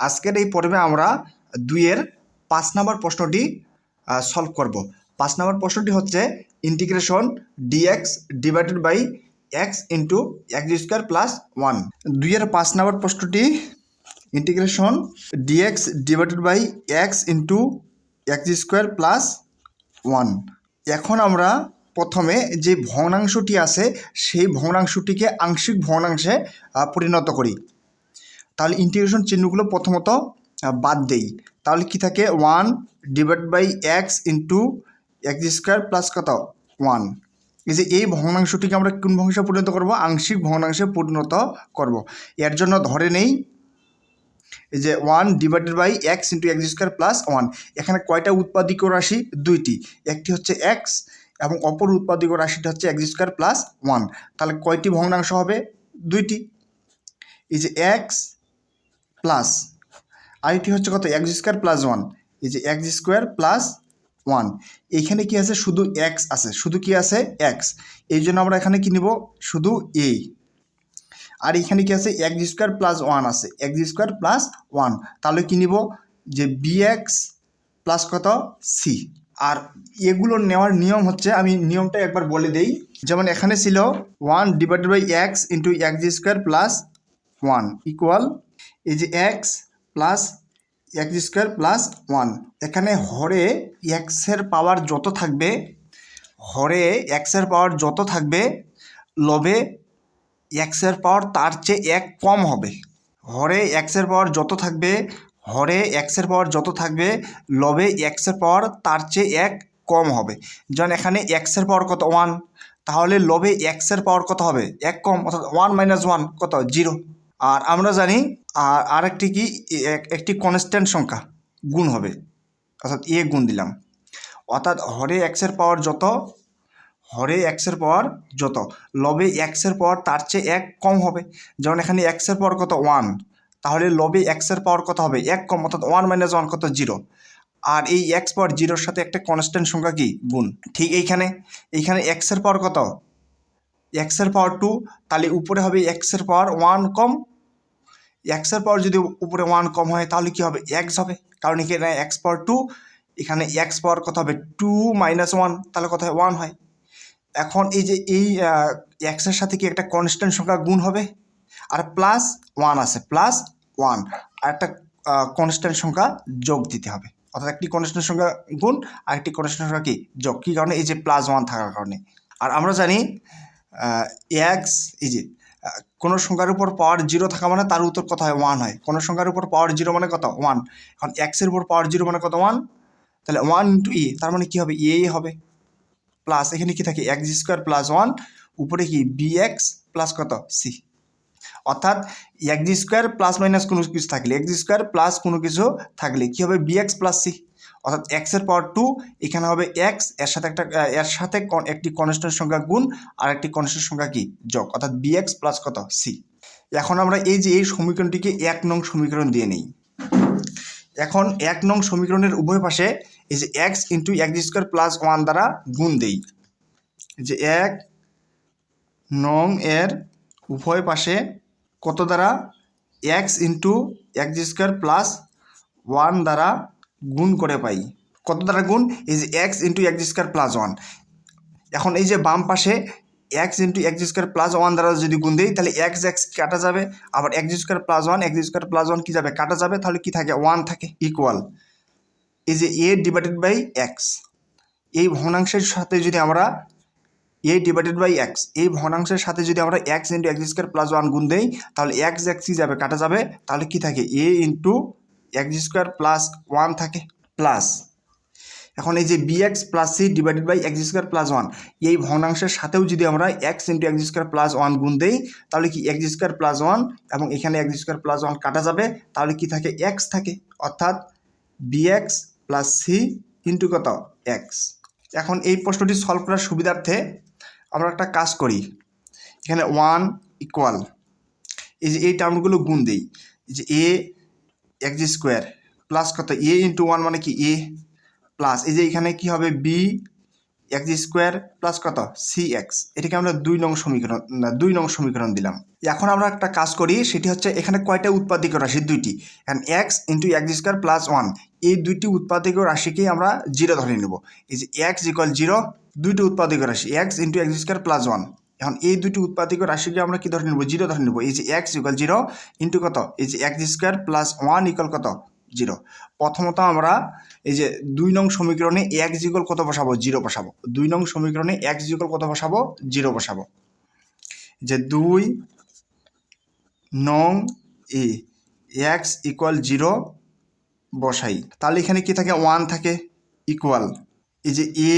আজকের এই পর্বে আমরা দুইয়ের পাঁচ নম্বর প্রশ্নটি সলভ করব। পাঁচ নম্বর প্রশ্নটি হচ্ছে integration dx divided by x into x square plus one দুইয়ের পাঁচ নম্বর প্রশ্নটি integration dx divided by x into x square plus one এখন আমরা প্রথমে যে ভগ্নাংশটি আছে, সেই ভগ্নাংশটিকে আংশিক ভগ্নাংশে পরিণত করি। তাহলে ইন্টিগ্রেশন চিহ্নগুলো প্রথমত বাদ দেই। তাহলে কি থাকে? One divide by x into x square plus কত? ওয়ান এই যে এই ভগ্নাংশটিকে আমরা কোন ভগ্নাংশে পরিণত করব? আংশিক ভগ্নাংশে পরিণত করব। এর জন্য ধরে নেই, এই যে one divided by x into x square plus one এখানে কয়টা উৎপাদিক রাশি? দুইটি। একটি হচ্ছে এক্স এবং অপর উৎপাদিক রাশিটা হচ্ছে এক্স স্কোয়ার প্লাস ওয়ান তাহলে কয়টি ভগ্নাংশ হবে? দুইটি। এই যে এক্স প্লাস আরেকটি হচ্ছে কত? এক্স স্কোয়ার প্লাস ওয়ান এই যে এক্স স্কোয়ার প্লাস ওয়ান এইখানে কি আছে? শুধু এক্স আছে। শুধু কি আছে? এক্স এই জন্য আমরা এখানে কি নিব? শুধু এ আর এখানে কি আছে? এক্স স্কোয়ার প্লাস ওয়ান আছে। এক্স স্কোয়ার প্লাস ওয়ান তাহলে কি নিব? যে বি এক্স প্লাস কত? সি আর এগুলো নেওয়ার নিয়ম হচ্ছে, আমি নিয়মটা একবার বলে দেই। যেমন এখানে ছিল one divided by x into x square plus one equal এই যে x plus x square plus one এখানে হরে এক্সের পাওয়ার যত থাকবে, হরে এক্সের পাওয়ার যত থাকবে, লবে এক্সের পাওয়ার তার চেয়ে এক কম হবে। হরে এক্সের পাওয়ার যত থাকবে, হরে এক্সের পাওয়ার যত থাকবে, লবে এক্সের পাওয়ার তার চেয়ে এক কম হবে। যেমন এখানে এক্সের পাওয়ার কত? ওয়ান তাহলে লবে এক্সের পাওয়ার কত হবে? এক কম, অর্থাৎ ওয়ান মাইনাস ওয়ান কত? জিরো আর আমরা জানি, আর আরেকটি কি, এক- একটি কনস্ট্যান্ট সংখ্যা, গুণ হবে। অর্থাৎ এ গুণ দিলাম। অর্থাৎ হরে এক্সের পাওয়ার যত, হরে এক্সের পাওয়ার যত। লবে এক্সের পাওয়ার তার চেয়ে এক কম হবে। যেমন এখানে এক্সের পাওয়ার কত ওয়ান তাহলে লবে এক্সের পাওয়ার কত হবে? এক কম, অর্থাৎ ওয়ান মাইনাস ওয়ান কত জিরো আর এই এক্স পাওয়ার জিরোর সাথে একটা কনস্ট্যান্ট সংখ্যা কি? গুণ। ঠিক এইখানে। এইখানে এক্সের পাওয়ার কত? এক্সের পাওয়ার টু তাহলে উপরে হবে এক্সের পাওয়ার ওয়ান কম এক্সের পাওয়ার যদি উপরে ওয়ান কম হয়, তাহলে কি হবে? এক্স হবে। কারণ এখানে এক্স পাওয়ার টু এখানে এক্স পাওয়ার কত হবে? টু মাইনাস ওয়ান তাহলে কত হয়? ওয়ান হয়। এখন এই যে এই এক্সের সাথে কি একটা কনস্ট্যান্ট সংখ্যা গুণ হবে? আর প্লাস ওয়ান আছে প্লাস ওয়ান আর একটা কনস্ট্যান্ট সংখ্যা যোগ দিতে হবে। অর্থাৎ একটি কনস্ট্যান্ট সংখ্যা গুণ, আর একটি কনস্ট্যান্ট সংখ্যা কি? যোগ। কী কারণে? এই যে প্লাস ওয়ান থাকার কারণে। আর আমরা জানি এক্স আহ, কোনো সংখ্যার উপর পাওয়ার জিরো থাকা মানে তার উত্তর কত হয়? ওয়ান হয়। কোনো সংখ্যার উপর পাওয়ার জিরো মানে কত? ওয়ান এখন এক্সের উপর পাওয়ার জিরো মানে কত? ওয়ান তাহলে ওয়ান ইন্টু ই তার মানে কী হবে? এ হবে। প্লাস এখানে কি থাকে? এক্স স্কোয়ার প্লাস ওয়ান উপরে কি? বি এক্স প্লাস কত? সি অর্থাৎ এক্স স্কোয়ার প্লাস মাইনাস কোনো কিছু থাকলে এক্স স্কোয়ার প্লাস কোনো কিছু থাকলে কী হবে? বি এক্স প্লাস সি অর্থাৎ এক্সের পাওয়ার টু এখানে হবে এক্সের সাথে একটা এর সাথে একটি কনস্ট্যান্ট সংখ্যা গুণ, আর একটি কনস্ট্যান্ট সংখ্যা কি? যোগ, অর্থাৎ বি এক্স প্লাস কত? সি এখন আমরা এই যে, এই সমীকরণটিকে এক নং সমীকরণ দিয়ে নিই। এখন এক নং সমীকরণের উভয় পাশে এই যে x into x square plus one দ্বারা গুণ দেই। যে এক নং এর উভয় পাশে কত দ্বারা? X into x square plus one দ্বারা গুণ করে পাই। কত দ্বারা গুণ? এই যে x into x square plus one এখন এই যে বাম পাশে x into x square plus one দ্বারা যদি গুণ দিই, তাহলে এক্স এক্স কাটা যাবে। আবার x square plus one x square plus one কী যাবে? কাটা যাবে। তাহলে কি থাকে? ওয়ান থাকে ইকুয়াল এই যে এ ডিভাইডেড বাই এক্স এই ভগ্নাংশের সাথে যদি আমরা এ ডিভাইডেড বাই এক্স এই ভগ্নাংশের সাথে যদি আমরা x into x square plus one গুণ দেই, তাহলে এক্স এক্স কী যাবে? কাটা যাবে। তাহলে কি থাকে? A into x square plus one থাকে প্লাস এখন এই যে B x plus C divided by x square plus one এই ভগ্নাংশের সাথেও যদি আমরা x into x square plus one গুণ দেই, তাহলে কি এক্স স্কোয়ার প্লাস ওয়ান এবং এখানে এক্স স্কোয়ার প্লাস ওয়ান কাটা যাবে, তাহলে কি থাকে? এক্স থাকে। অর্থাৎ B x plus C into কত? এক্স এখন এই প্রশ্নটি সলভ করার সুবিধার্থে আমরা একটা কাজ করি। এখানে ওয়ান ইকুয়াল এই যে এই টার্মগুলো গুণ দিই। যে এ এক্স স্কোয়ার প্লাস কত? এ ইন্টু ওয়ান মানে কি? A plus. এই যে এখানে কি হবে? বি এক্স স্কোয়ার প্লাস কত? C x. এটাকে আমরা দুই নং সমীকরণ দুই নং সমীকরণ দিলাম। এখন আমরা একটা কাজ করি, সেটি হচ্ছে এখানে কয়টা উৎপাদিক রাশি? দুইটি। And x into x square plus one. এই দুইটি উৎপাদিক রাশিকেই আমরা জিরো ধরে নেব। এই যে এক্স ইকুয়াল জিরো দুইটি উৎপাদিক রাশি। X into x square plus one. এখন এই দুটি উৎপাদিক রাশিকে আমরা কি ধরে নেব? জিরো ধরে নেব। এই যে এক্স ইকুয়াল জিরো ইন্টু কত? এই যে x square plus one equal কত? জিরো প্রথমত আমরা এই যে দুই নং সমীকরণে এক্স ইকুয়াল কত বসাবো? জিরো বসাবো। দুই নং সমীকরণে এক্স ইকুয়াল কত বসাবো? জিরো বসাবো। যে দুই নং এ এক্স ইকুয়াল জিরো বসাই। তাহলে এখানে কি থাকে? ওয়ান থাকে। ইকুয়াল এই যে এ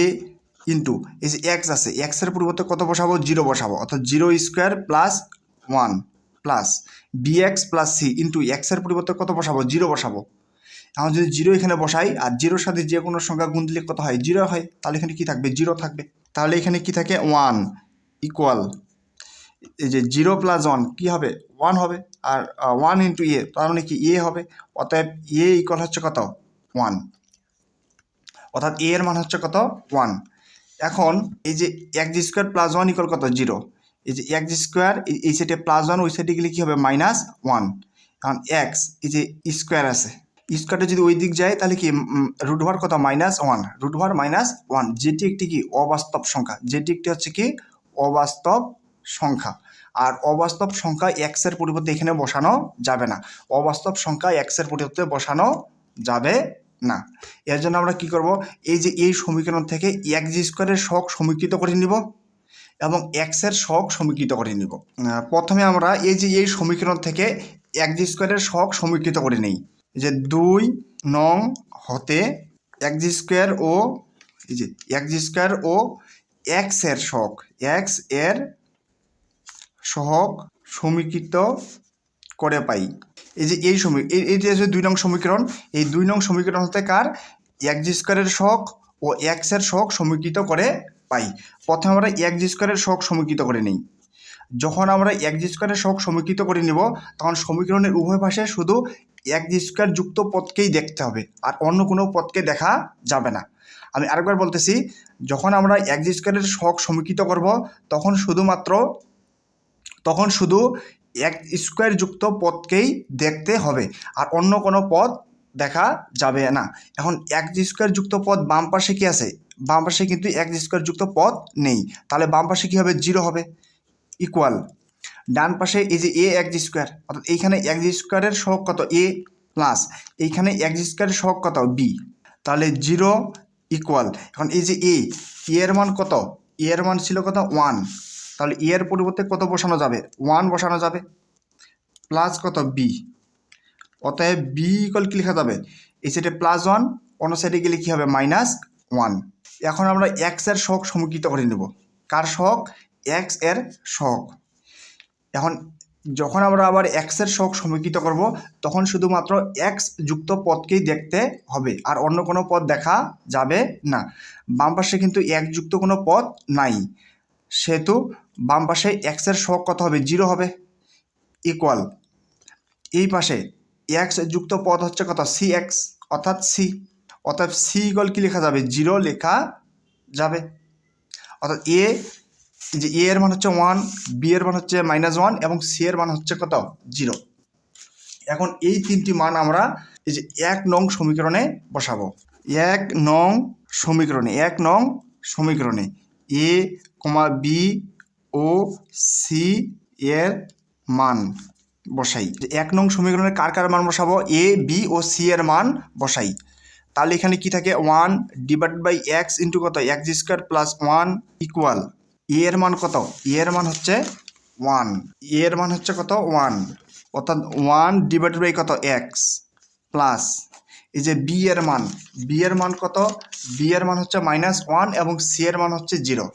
ইন্টু, এই যে এক্স আছে এক্সের পরিবর্তে কত বসাবো? জিরো বসাবো, অর্থাৎ zero square plus one plus B x plus C into এক্সের পরিবর্তে কত বসাবো? জিরো বসাবো। এখন যদি জিরো এখানে বসাই, আর জিরোর সাথে যে কোনো সংখ্যা গুণ দিলে কত হয়? জিরো হয়, তাহলে এখানে কি থাকবে? জিরো থাকবে। তাহলে এখানে কি থাকে? ওয়ান ইকুয়াল এই যে জিরো প্লাস ওয়ান কী হবে? ওয়ান হবে, আর ওয়ান ইন্টু এ তার মানে কি? এ হবে, অতএব এ ইকুয়াল হচ্ছে কত? ওয়ান। অর্থাৎ এ এর মান হচ্ছে কত? ওয়ান। এখন এই যে এক G square plus one equal কত? জিরো এই যে এক জি স্কোয়ার, এই সাইডে প্লাস ওয়ান ওই সাইডে গেলে কী হবে? মাইনাস ওয়ান কারণ এক্স এই যে স্কোয়ার আছে, স্কোয়ারটা যদি ওই দিক যায়, তাহলে কি রুট ভার কত? Minus one root over minus one যেটি একটি কি? অবাস্তব সংখ্যা। যেটি একটি হচ্ছে কি? অবাস্তব সংখ্যা। আর অবাস্তব সংখ্যা এক্সের পরিবর্তে এখানে বসানো যাবে না। অবাস্তব সংখ্যা এক্সের পরিবর্তে বসানো যাবে না। এর জন্য আমরা কি করব? এই যে এই সমীকরণ থেকে এক জি স্কোয়ারের শখ সমীকৃত করে নিব এবং এক্সের শখ সমীকৃত করে নিব। প্রথমে আমরা এই যে এই সমীকরণ থেকে এক জি স্কোয়ারের শখ সমীকৃত করে নিই। যে দুই নং হতে এক জি স্কোয়ার ও, এই যে এক জি স্কোয়ার ও এক্সের শখ এক্সের সহগ সমীকৃত করে পাই। এই যে এই সমী এই এই যে দুই নং সমীকরণ, এই দুই নং সমীকরণ হতে কার? এক জি স্কোয়ারের শখ ও এক্সের শখ সমীকৃত করে পাই। প্রথমে আমরা এক জি স্কোয়ারের শখ সমীকৃত করে নিই। যখন আমরা এক জি স্কোয়ারের শখ সমীকৃত করে নিব, তখন সমীকরণের উভয় পাশে শুধু এক জি স্কোয়ার যুক্ত পদকেই দেখতে হবে, আর অন্য কোনো পদকে দেখা যাবে না। আমি আরেকবার বলতেছি, যখন আমরা এক জি স্কোয়ারের শখ সমীকৃত করব, তখন শুধুমাত্র তখন শুধু এক স্কোয়ার যুক্ত পদকেই দেখতে হবে। আর অন্য কোনো পদ দেখা যাবে না। এখন এক স্কোয়ার যুক্ত পদ বাম পাশে কি আছে? বাম পাশে কিন্তু এক স্কোয়ার যুক্ত পদ নেই। তাহলে বাম পাশে কী হবে? জিরো হবে। ইকুয়াল। ডান পাশে এই যে এ এক স্কোয়ার, অর্থাৎ এইখানে এক স্কোয়ারের সহগ কত? A plus. এইখানে এক স্কোয়ারের সহগ কত? বি। তাহলে জিরো ইকুয়াল। এখন এই যে এ এর মান কত? এর মান ছিল কত? ওয়ান। তাহলে এ এর পরিবর্তে কত বসানো যাবে? ওয়ান বসানো যাবে। প্লাস কত? বি অতএব বি ইকুয়াল কি লেখা যাবে? এই সাইডে প্লাস ওয়ান অন্য সাইডে গেলে কী হবে? মাইনাস ওয়ান এখন আমরা এক্সের শখ সমীকৃত করে নেব। কার শখ এক্সের শখ এখন যখন আমরা আবার এক্সের শখ সমীকৃত করব, তখন শুধুমাত্র এক্স যুক্ত পদকেই দেখতে হবে। আর অন্য কোনো পদ দেখা যাবে না। বাম পাশে কিন্তু এক যুক্ত কোনো পদ নাই। সেহেতু বাম পাশে এক্সের শখ কত হবে? জিরো হবে। ইকুয়াল এই পাশে এক্স যুক্ত পদ হচ্ছে কত? সি এক্স অর্থাৎ সি অর্থাৎ সি ইকুয়াল কি লেখা যাবে? জিরো লেখা যাবে। অর্থাৎ এ যে এ এর মান হচ্ছে ওয়ান বি এর মান হচ্ছে মাইনাস ওয়ান এবং সি এর মান হচ্ছে কত? জিরো এখন এই তিনটি মান আমরা এই যে এক নং সমীকরণে বসাবো। এক নং সমীকরণে, এক নং সমীকরণে। এ বি ও সি এর মান বসাই। এক নং সমীকরণে কার কার মান বসাবো? এ, বি ও সি এর মান বসাই। তাহলে এখানে কি থাকে? One divide by x into কত? X square plus one equal. A এর মান কত? এ এর মান হচ্ছে ওয়ান। এ এর মান হচ্ছে কত? ওয়ান। অর্থাৎ ওয়ান ডিভাইড বাই কত? X plus. এই যে বি এর মান। বি এর মান কত? বি এর মান হচ্ছে মাইনাস ওয়ান এবং সি এর মান হচ্ছে জিরো।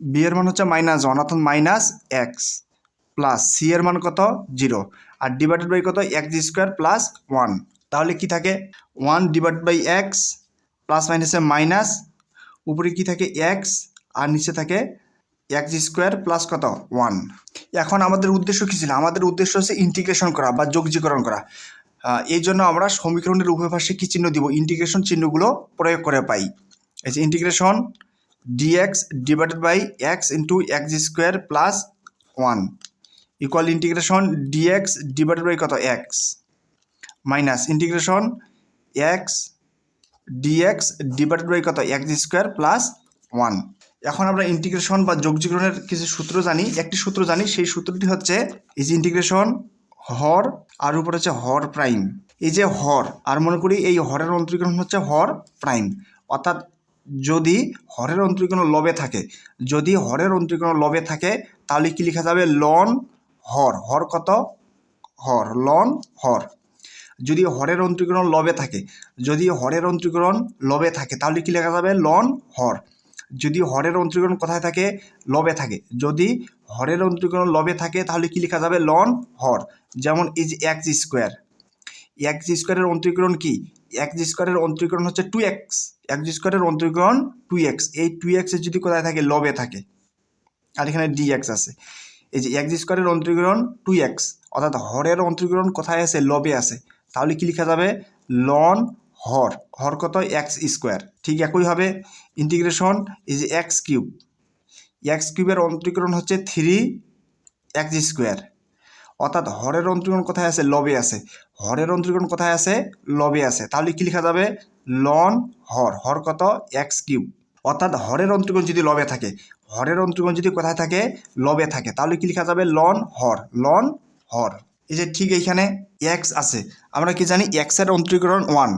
বি এর মান হচ্ছে মাইনাস ওয়ান অর্থাৎ মাইনাস এক্স প্লাস সি এর মান কত? জিরো আর ডিভাইডেড বাই কত? এক্স স্কোয়ার প্লাস ওয়ান তাহলে কি থাকে? One divide by x plus মাইনাসে মাইনাস উপরে কি থাকে? এক্স আর নিচে থাকে এক্স স্কোয়ার প্লাস কত? ওয়ান এখন আমাদের উদ্দেশ্য কী ছিল? আমাদের উদ্দেশ্য হচ্ছে ইন্টিগ্রেশন করা বা যোগজীকরণ করা। এই জন্য আমরা সমীকরণের উভয় কী চিহ্ন দিব? ইন্টিগ্রেশন চিহ্নগুলো প্রয়োগ করে পাই। এই যে integration dx divided by x into x square plus one equal integration dx divided by কত? X minus integration x dx divided by কত? এক্স স্কোয়ার প্লাস ওয়ান এখন আমরা ইন্টিগ্রেশন বা যোগজীকরণের কিছু সূত্র জানি। একটি সূত্র জানি, সেই সূত্রটি হচ্ছে যে ইন্টিগ্রেশন হর, আর উপর হচ্ছে হর প্রাইম এই যে হর, আর মনে করি এই হরের অন্তরীকরণ হচ্ছে হর প্রাইম অর্থাৎ যদি হরের অন্তরীকরণ লবে থাকে, যদি হরের অন্তরীকরণ লবে থাকে, তাহলে কি লেখা যাবে? লন হর। হর কত? হর। লন হর। যদি হরের অন্তরীকরণ লবে থাকে, যদি হরের অন্তরীকরণ লবে থাকে, তাহলে কি লেখা যাবে? লন হর। যদি হরের অন্তরীকরণ কোথায় থাকে? লবে থাকে। যদি হরের অন্তরীকরণ লবে থাকে, তাহলে কি লেখা যাবে? লন হর। যেমন ইজ এক্স স্কোয়ার এক্স স্কোয়ারের অন্তরীকরণ কি? এক্স স্কোয়ারের অন্তরীকরণ হচ্ছে টু এক্স এক্স স্কোয়ারের অন্তরীকরণ টু এক্স এই টু এক্সের যদি কোথায় থাকে, লবে থাকে। আর এখানে ডি এক্স আছে। এই যে এক্স স্কোয়ারের অন্তরীকরণ টু এক্স অর্থাৎ হরের অন্তরীকরণ কোথায় আছে? লবে আছে। তাহলে কি লেখা যাবে? লন হর। হর কত? X square. ঠিক একইভাবে ইন্টিগ্রেশন এই যে এক্স কিউব এক্স কিউবের অন্তরীকরণ হচ্ছে থ্রি এক্স স্কোয়ার। অর্থাৎ হরের অন্তরীকরণ কোথায় আছে? লবে আছে। হরের অন্তরীকরণ কোথায় আছে? লবে আছে। তাহলে কি লেখা যাবে? লন হর। হর কত? X cube. অর্থাৎ হরের অন্তরীকরণ যদি লবে থাকে, হরের অন্তরীকরণ যদি কোথায় থাকে? লবে থাকে। তাহলে কি লেখা যাবে? লন হর। লন হর। এই যে ঠিক এইখানে এক্স আছে। আমরা কি জানি? এক্সের অন্তরীকরণ ওয়ান।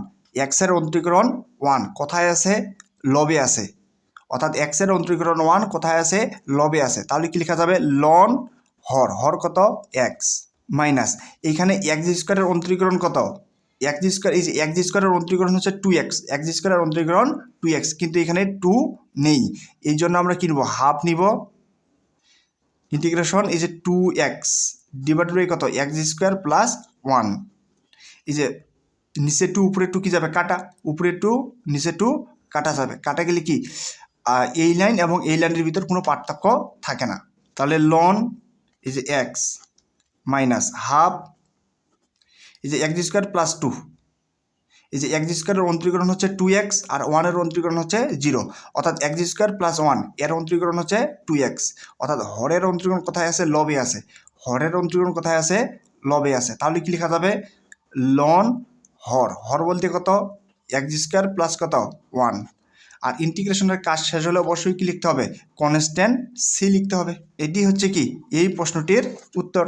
এক্সের অন্তরীকরণ ওয়ান। কোথায় আছে? লবে আছে। অর্থাৎ এক্সের অন্তরীকরণ ওয়ান কোথায় আছে? লবে আছে। তাহলে কি লেখা যাবে? লন হর হর কত? X minus. এইখানে এক্স স্কোয়ারের অন্তরীকরণ কত? এক্স স্কোয়ার, এই যে এক্স স্কোয়ারের অন্তরীকরণ হচ্ছে টু এক্স এক্স স্কোয়ারের অন্তরীকরণ টু এক্স কিন্তু এখানে টু নেই। এই জন্য আমরা কি নেব? হাফ নিব। ইন্টিগ্রেশন এই যে টু এক্স ডিভাইডেড বাই কত? এক্স স্কোয়ার প্লাস ওয়ান এই যে নিচে টু উপরে টু কি যাবে? কাটা। উপরে টু নিচে টু কাটা যাবে। কাটা গেলে কি? এই লাইন এবং এই লাইনের ভিতর কোনো পার্থক্য থাকে না। তাহলে লন এই যে এক্স মাইনাস হাফ এই যে এক্স স্কোয়ার প্লাস টু এই যে এক্স স্কোয়ারের অন্তরীকরণ হচ্ছে টু এক্স আর ওয়ানের অন্তরীকরণ হচ্ছে জিরো অর্থাৎ এক্স স্কোয়ার প্লাস ওয়ানের অন্তরীকরণ হচ্ছে টু এক্স অর্থাৎ হরের অন্তরীকরণ কোথায় আছে? লবে আছে। হরের অন্তরীকরণ কোথায় আছে? লবে আছে। তাহলে কি লেখা যাবে? লন হর। হর বলতে কত? এক্স স্কোয়ার প্লাস কত? ওয়ান আর ইন্টিগ্রেশনের কাজ শেষ হলে অবশ্যই কি লিখতে হবে? কনস্ট্যান্ট সি লিখতে হবে। এটি হচ্ছে কি? এই প্রশ্নটির উত্তর।